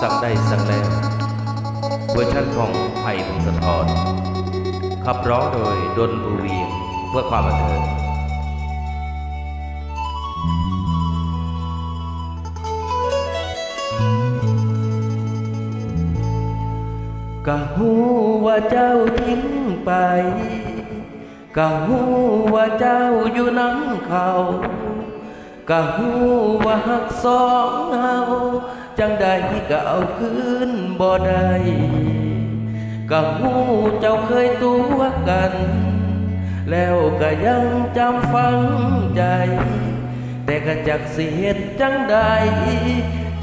สั่งได้สั่งแล้วเวอร์ชันของไผ่พงศธรขับร้องโดยดนบูเวียงเพื่อความบันเทิงกะหูว่าเจ้าทิ้งไปกะหูว่าเจ้าอยู่น้ำเขากะหูว่าหักสองเฮา จังใดก็เอาคืนบ่ได้กะหูเจ้าเคยตัวกัน แล้วก็ยังจำฝังใจ แต่ก็จักสิเหตุจังใด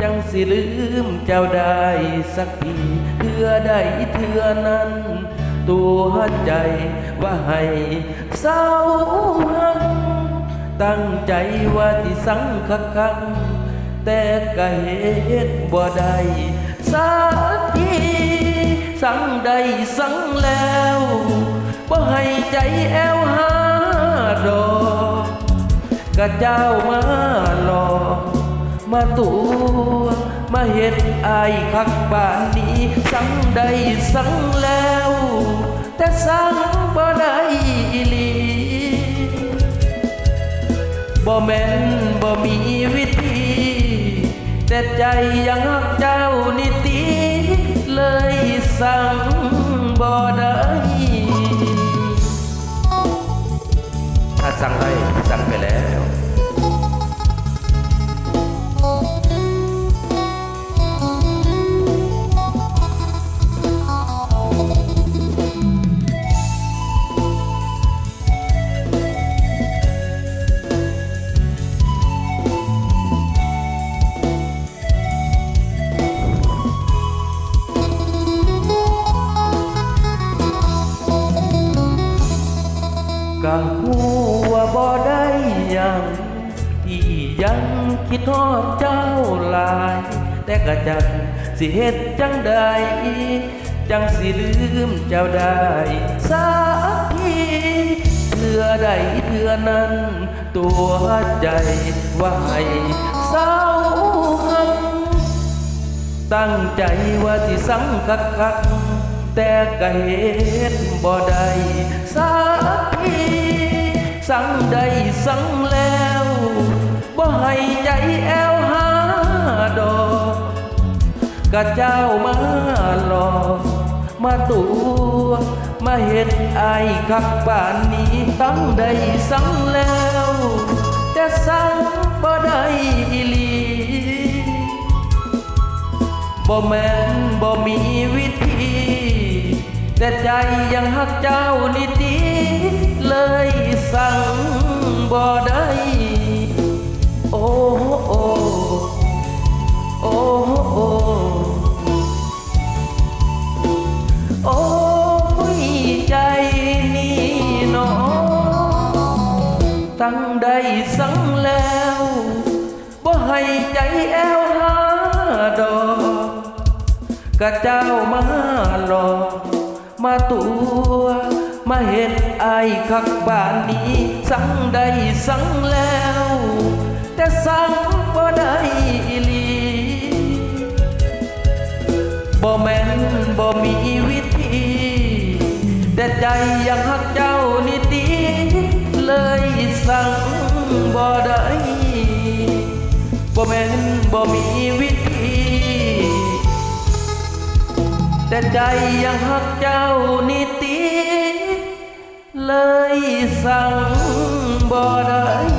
จังสิลืมเจ้าได้สักทีเพื่อได้เทื่อนั้น ตัวใจว่าให้เศร้าหักตั้งใจว่าที่สังคักคักๆ แต่ก็เหตุบ่ได้สักทีสั่งได้สั่งแล้วบ่ให้ใจแอวหาดอกกะเจ้ามาหลอกมาตัวมาเห็ดอายคักบ้านนี้สั่งได้สั่งแล้ว แต่สั่งบ่ได้อีลีบ่แม่นบ่มีวิ ใจยังรักเจ้านิติเลยสั่งบ่ได้ถ้าสั่งได้สั่งไปแล้ว บ่ได้ยังที่ยังคิดทอดเจ้าหลาย แต่กะจักสิเฮ็ดจังใดจังสิลืมเจ้าได้สักทีเพื่อใดเพื่อนั้น ตัวใจว่าให้เศร้าหักตั้งใจว่าที่สังคักคักแต่ก็เหตุบ่ได้สักที สั่งได้สั่งแล้วบ่ให้ใจแอวหาดอกกะเจ้ามาหลอกมาตัวมาเห็ดไอายคักบ้านนี้ตั้งได้สั่งแล้ว แต่สั่งบ่ได้อีหลีบ่แม่นบ่มีวิธี แต่ใจยังหักเจ้านิติเลย สั่งบ่ได้โอ้โอ้โอ้โอ้โอ้ยใจนี่เนาะตั้งได้ สั่งแล้วบ่ให้ใจแอวหาดอกกะเจ้ามาเห็นอายคักบ้านนี้สั่งได้สั่งแล้ว แต่สั่งบ่ได้อีหลีบ่แม่นบ่มีวิธี แต่ใจยังหักเจ้านิติเลยสั่งบ่ได้บ่แม่นบ่มีวิธีแต่ใจยังหักเจ้านิติ เลยสั่งบ่ได้